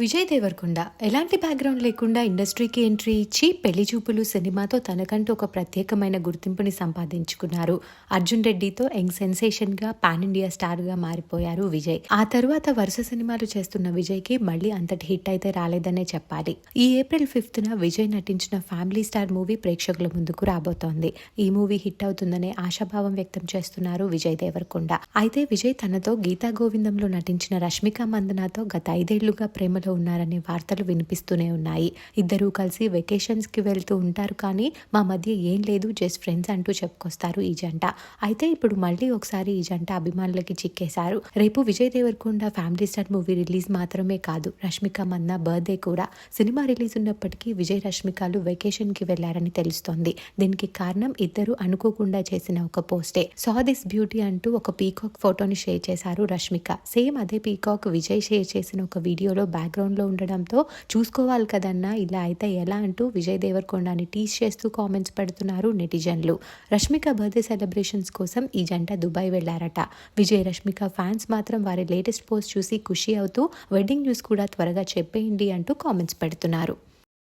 విజయ్ దేవరకొండ ఎలాంటి బ్యాక్గ్రౌండ్ లేకుండా ఇండస్ట్రీకి ఎంట్రీ ఇచ్చి పెళ్ళి చూపులు సినిమాతో తనకంటూ ఒక ప్రత్యేకమైన గుర్తింపుని సంపాదించుకున్నారు. అర్జున్ రెడ్డితో యంగ్ సెన్సేషన్గా పాన్ ఇండియా స్టార్గా మారిపోయారు విజయ్. ఆ తరువాత వరుస సినిమాలు చేస్తున్న విజయ్కి మళ్ళీ అంతటి హిట్ అయితే రాలేదనే చెప్పాలి. ఈ ఏప్రిల్ ఫిఫ్త్ న విజయ్ నటించిన ఫ్యామిలీ స్టార్ మూవీ ప్రేక్షకుల ముందుకు రాబోతోంది. ఈ మూవీ హిట్ అవుతుందనే ఆశాభావం వ్యక్తం చేస్తున్నారు విజయ్ దేవరకొండ. అయితే విజయ్ తనతో గీతా గోవిందంలో నటించిన రష్మిక మందనాతో గత ఐదేళ్ళుగా ప్రేమలో ఉన్నారనే వార్తలు వినిపిస్తూనే ఉన్నాయి. ఇద్దరూ కలిసి వెకేషన్స్కి వెళ్తూ ఉంటారు కానీ మా మధ్య ఏం లేదు జస్ట్ ఫ్రెండ్స్ అంటూ చెప్పుకొస్తారు ఈ జంట. అయితే ఇప్పుడు మళ్ళీ ఒకసారి ఈ జంట అభిమానులకి చిక్కేశారు. రేపు Vijay Deverakonda family star movie release మాత్రమే కాదు రష్మిక మందన బర్త్డే కూడా. సినిమా రిలీజ్ ఉన్నప్పటికీ విజయ్ రష్మికలు వెకేషన్కి వెళ్ళారని తెలుస్తోంది. దీనికి కారణం ఇద్దరు అనుకోకుండా చేసిన ఒక పోస్టే. సా దిస్ బ్యూటీ అంటూ ఒక పీకాక్ ఫోటోని షేర్ చేశారు రష్మిక. సేమ్ అదే పీకాక్ విజయ్ షేర్ చేసిన ఒక వీడియోలో బ్యాక్గ్రౌండ్ బ్యాక్గ్రౌండ్లో ఉండడంతో చూసుకోవాలి కదన్నా ఇలా అయితే ఎలా అంటూ విజయ్ దేవరకొండని టీజ్ చేస్తూ కామెంట్స్ పెడుతున్నారు నెటిజన్లు. రష్మిక బర్త్డే సెలబ్రేషన్స్ కోసం ఈ జంట దుబాయ్ వెళ్ళారట విజయ్ రష్మిక ఫ్యాన్స్ మాత్రం వారి లేటెస్ట్ పోస్ట్ చూసి ఖుషి అవుతూ వెడ్డింగ్ న్యూస్ కూడా త్వరగా చెప్పేయండి అంటూ కామెంట్స్ పెడుతున్నారు.